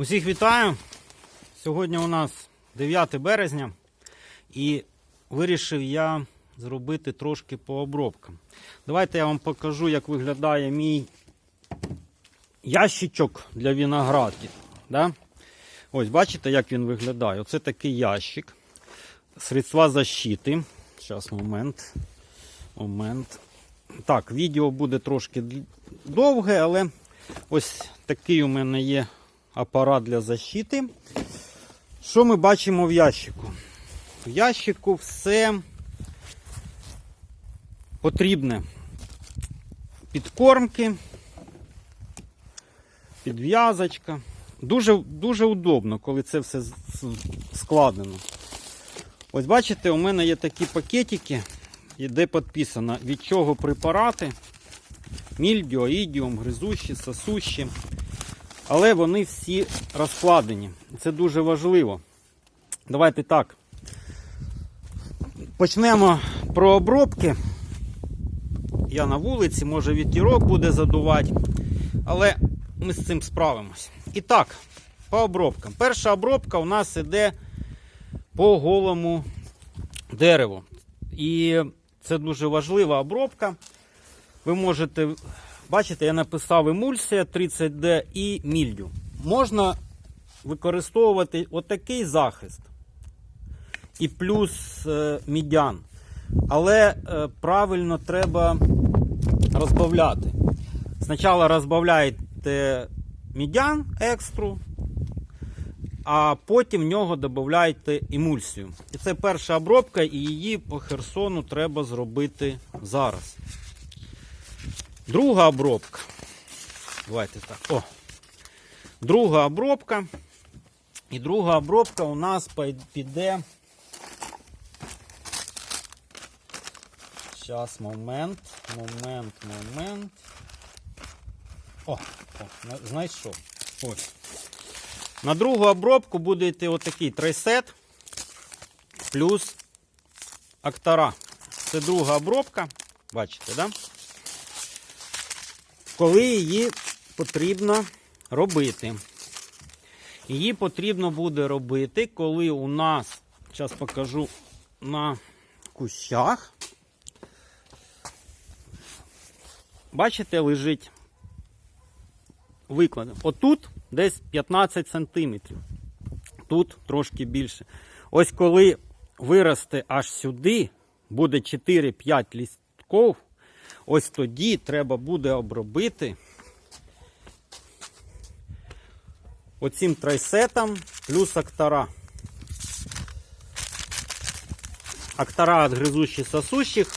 Усіх вітаю! Сьогодні у нас 9 березня і вирішив я зробити трошки по обробкам. Давайте я вам покажу, як виглядає мій ящичок для виноградів. Да? Ось бачите, як він виглядає. Оце такий ящик. Средства защити. Зараз момент. Момент. Так, відео буде трошки довге, але ось такий у мене є апарат для защити. Що ми бачимо в ящику? В ящику все потрібне. Підкормки, підв'язочка. Дуже, дуже удобно, коли це все складено. Ось бачите, у мене є такі пакетики, де підписано від чого препарати. Мільдіо, ідіум, гризущі, сосущі. Але вони всі розкладені. Це дуже важливо. Давайте так. Почнемо про обробки. Я на вулиці, може вітірок буде задувати, але ми з цим справимось. І так, по обробкам. Перша обробка у нас іде по голому дереву. І це дуже важлива обробка. Ви можете бачите, я написав емульсія 30D і мільдю. Можна використовувати отакий захист і плюс е, мідян. Але е, правильно треба розбавляти. Спочатку розбавляєте мідян екстру, а потім в нього додаєте емульсію. І це перша обробка, і її по Херсону треба зробити зараз. Друга обробка. Давайте так. О. Друга обробка. І друга обробка у нас піде. Зараз, момент, момент, момент. О, о на- знайшов. Ось. На другу обробку буде йти отакий трейсет плюс актора. Це друга обробка. Бачите, да? Коли її потрібно робити. Її потрібно буде робити, коли у нас, зараз покажу на кущах. Бачите, лежить викладено. Отут десь 15 сантиметрів. Тут трошки більше. Ось коли виросте аж сюди, буде 4-5 лістків, ось тоді треба буде обробити оцим трайсетом плюс актора. Актора від гризущих сосущих,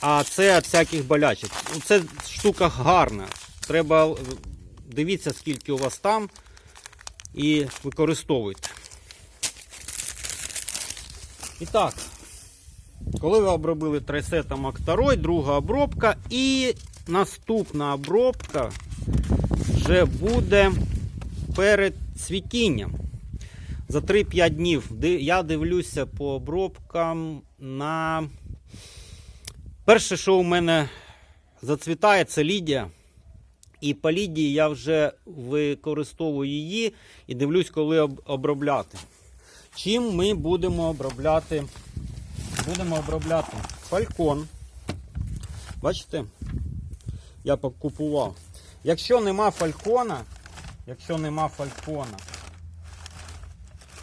а це від всяких болячок. Це штука гарна. Треба е, дивіться, скільки у вас там, і використовуйте. І так, коли ви обробили трайсетом акторой, друга обробка і наступна обробка вже буде перед цвітінням. За 3-5 днів я дивлюся по обробкам на. Перше, що у мене зацвітає, це Лідія. І по Лідії я вже використовую її і дивлюсь, коли обробляти. Чим ми будемо обробляти? Будемо обробляти фалькон. Бачите? Я покупував. Якщо нема фалькона, якщо нема фалькона,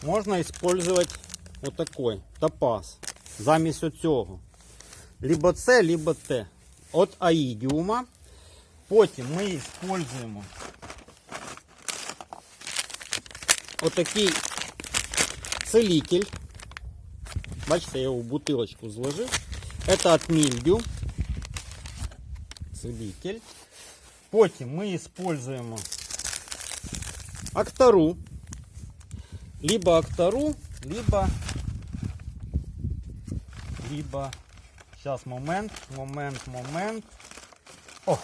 можна використовувати отакий топаз замість оцього. Либо це, либо те. От аїдіума. Потім ми використовуємо отакий целитель. Бачите, я його в бутилочку зложив. Это от мільдю. Целитель. Потім ми используємо актору. Либо актору, либо либо сейчас момент, момент, момент. О!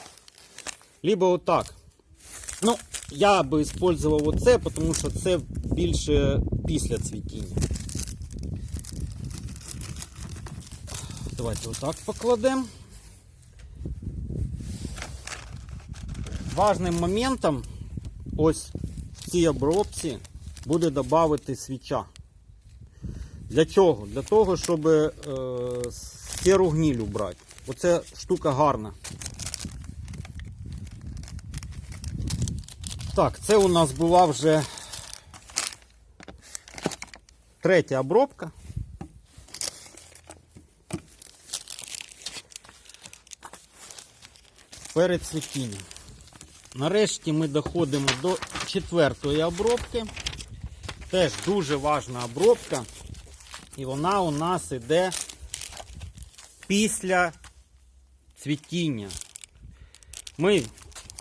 Либо отак. Ну, я би использував оце, тому що це більше після цвітіння. Давайте отак покладемо. Важним моментом ось в цій обробці буде додати свіча. Для чого? Для того, щоб е, сіру гніль убрати. Оце штука гарна. Так, це у нас була вже третя обробка. Перед цвітінням. Нарешті ми доходимо до четвертої обробки. Теж дуже важна обробка. І вона у нас іде після цвітіння. Ми,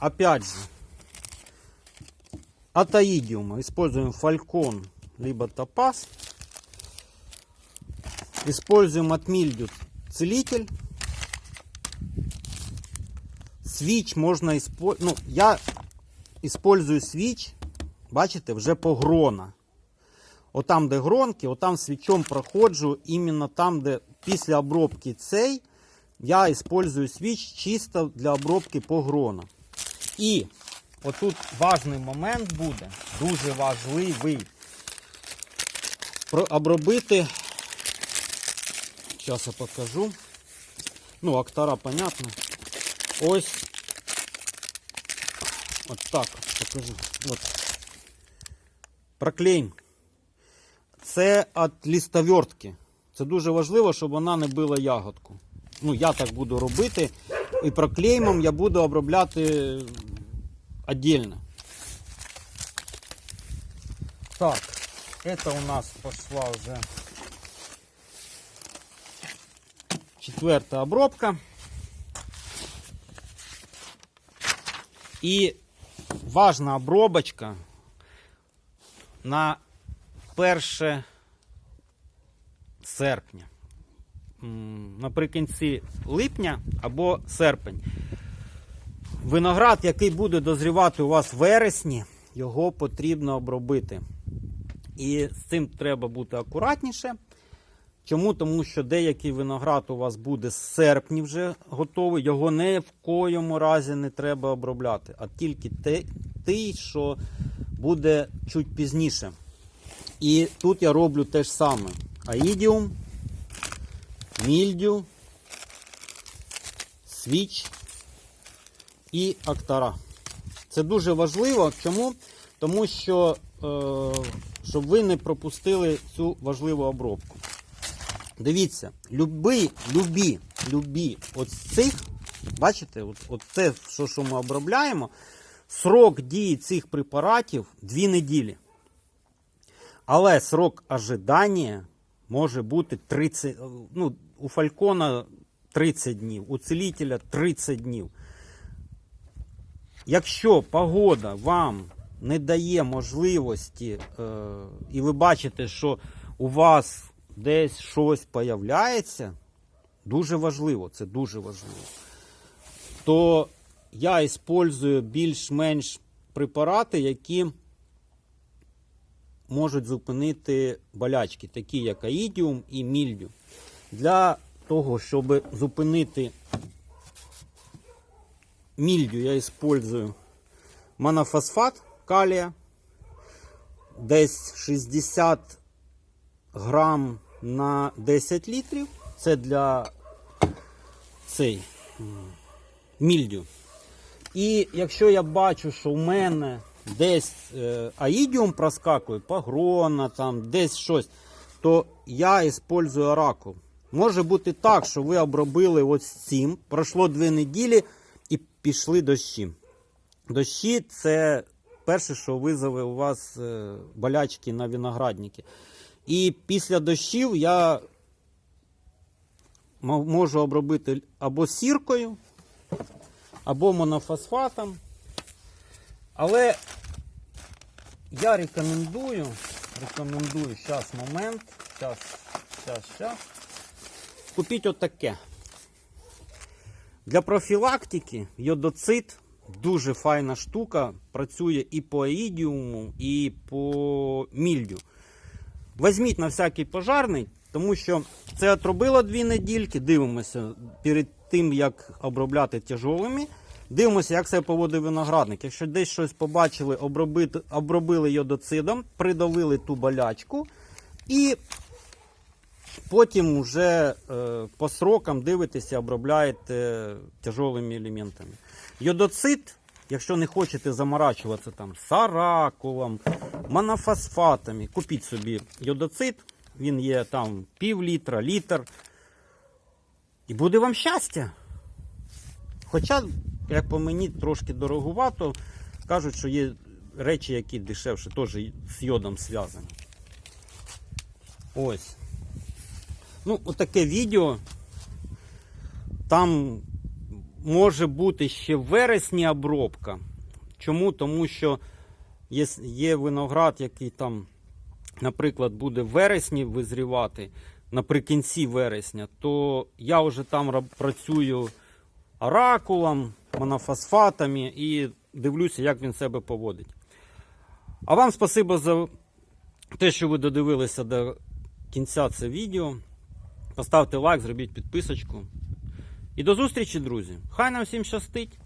опять же, от используем фалькон либо топаз. Используем от мильдю целитель. Свіч можна. Ну, я использую свіч, бачите, вже по грона. Отам, де гронки, отам свічом проходжу, іменно там, де після обробки цей, я использую свіч чисто для обробки по грона. І отут важний момент буде, дуже важливий. Обробити. Зараз я покажу. Ну, актора, понятно. Ось. От так от покажу. От. Проклеїм. Це від лістовертки. Це дуже важливо, щоб вона не била ягодку. Ну, я так буду робити. І проклеймом я буду обробляти отдельно. Так, это у нас пошла уже четвертая обробка. І важна обробочка на 1 серпня. Наприкінці липня або серпень. Виноград, який буде дозрівати у вас в вересні, його потрібно обробити. І з цим треба бути акуратніше. Чому? Тому що деякий виноград у вас буде з серпні вже готовий, його не в коєму разі не треба обробляти, а тільки той, що буде чуть пізніше. І тут я роблю те ж саме: аїдіум, мільдю, свіч і актара. Це дуже важливо. Чому? Тому що е, щоб ви не пропустили цю важливу обробку. Дивіться, люби, любі, любі от цих, бачите, от, от це, що, що ми обробляємо, срок дії цих препаратів 2 неділі. Але срок ожидання може бути 30, ну, у фалькона 30 днів, у целителя 30 днів. Якщо погода вам не дає можливості, е, і ви бачите, що у вас десь щось появляється, дуже важливо, це дуже важливо, то я використовую більш-менш препарати, які можуть зупинити болячки, такі як аїдіум і мільдю. Для того, щоб зупинити мільдю, я використовую монофосфат калія, десь 60 грам на 10 літрів. Це для цей мільдю. І якщо я бачу, що в мене десь е, аїдіум проскакує, погрона, там, десь щось, то я використовую оракул. Може бути так, що ви обробили ось цим, пройшло дві неділі і пішли дощі. Дощі це перше, що визове у вас е, болячки на виноградники. І після дощів я можу обробити або сіркою, або монофосфатом. Але я рекомендую, рекомендую, зараз момент, зараз, зараз, зараз. Купіть отаке. Для профілактики йодоцит дуже файна штука. Працює і по аїдіуму, і по мільдю. Візьміть на всякий пожарний, тому що це отробило дві недільки. Дивимося перед тим, як обробляти тяжолими. Дивимося, як себе поводить виноградник. Якщо десь щось побачили, обробити, обробили йодоцидом, придавили ту болячку і потім вже е, по срокам дивитеся, обробляєте тяжелими елементами. Йодоцид, якщо не хочете заморачуватися там з аракулом, монофосфатами, купіть собі йодоцид, він є там пів літра, літр. І буде вам щастя. Хоча, як по мені, трошки дороговато, кажуть, що є речі, які дешевше, теж з йодом зв'язані. Ось. Ну, отаке відео. Там може бути ще в вересні обробка. Чому? Тому що є, є виноград, який там, наприклад, буде в вересні визрівати, наприкінці вересня, то я вже там працюю оракулом, монофосфатами і дивлюся, як він себе поводить. А вам спасибо за те, що ви додивилися до кінця це відео. Поставте лайк, зробіть підписочку. І до зустрічі, друзі! Хай нам всім щастить!